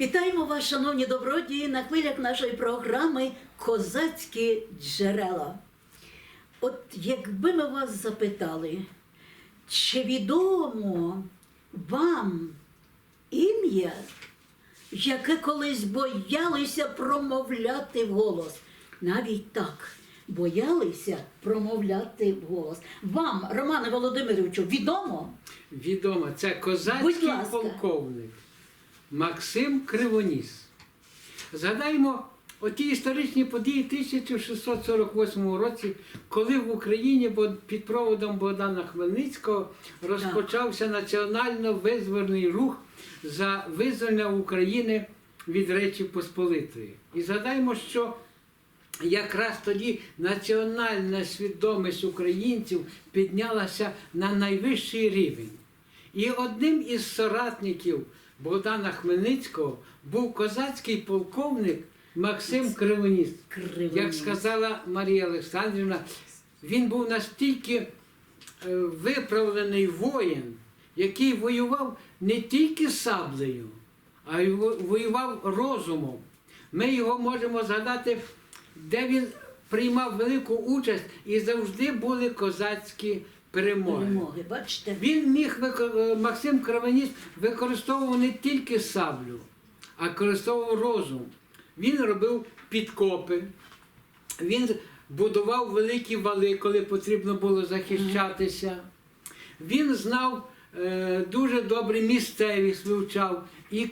Вітаємо вас, шановні добродії, на хвилях нашої програми Козацькі джерела. От якби ми вас запитали, чи відомо вам ім'я, яке колись боялися промовляти вголос? Навіть так, боялися промовляти вголос. Вам, Романе Володимировичу, відомо? Відомо, це козацький полковник Максим Кривоніс. Згадаємо оті історичні події 1648 році, коли в Україні під проводом Богдана Хмельницького розпочався національно-визвольний рух за визволення України від Речі Посполитої. І згадаємо, що якраз тоді національна свідомість українців піднялася на найвищий рівень. І одним із соратників Богдана Хмельницького був козацький полковник Максим Кривоніс. Кривоніс. Як сказала Марія Олександрівна, він був настільки е, виправлений воїн, який воював не тільки саблею, а й воював розумом. Ми його можемо згадати, де він приймав велику участь і завжди були козацькі перемоги. Перемоги, бачите? Він міг е, Максим Кравеніс використовував не тільки саблю, а використовував розум. Він робив підкопи, він будував великі вали, коли потрібно було захищатися. Він знав е, дуже добре місцевість вивчав. І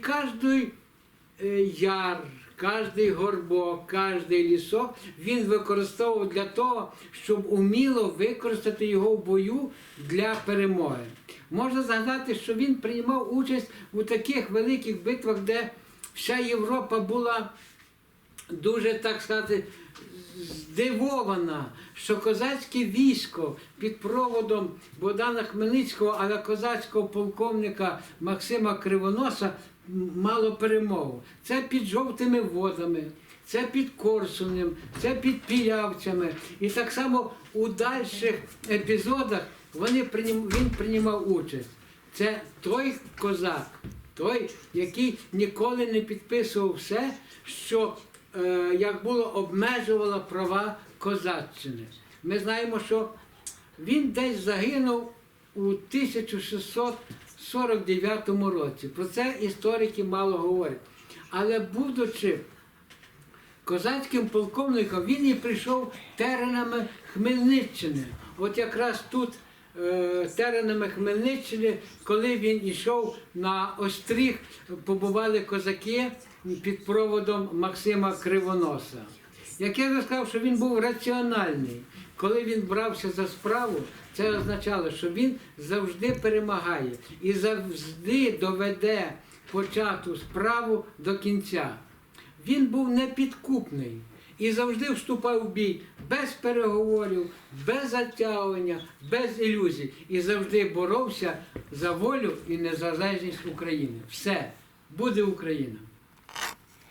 е, яр, кожний горбок, кожний лісок він використовував для того, щоб уміло використати його в бою для перемоги. Можна згадати, що він приймав участь у таких великих битвах, де вся Європа була дуже, так сказати, здивована, що козацьке військо під проводом Богдана Хмельницького, але козацького полковника Максима Кривоноса мало перемогу. Це під жовтими водами, це під Корсунем, це під Пілявцями. І так само у дальших епізодах вони він приймав участь. Це той козак, той, який ніколи не підписував все, що як було обмежувало права козаччини. Ми знаємо, що він десь загинув у 1649 році. Про це історики мало говорять. Але будучи козацьким полковником, він і прийшов теренами Хмельниччини. От якраз тут е, теренами Хмельниччини, коли він йшов на остріг, побували козаки під проводом Максима Кривоноса. Як я вже сказав, що він був раціональний. Коли він брався за справу, це означало, що він завжди перемагає і завжди доведе почату справу до кінця. Він був непідкупний і завжди вступав в бій без переговорів, без затягування, без ілюзій. І завжди боровся за волю і незалежність України. Все, буде Україна.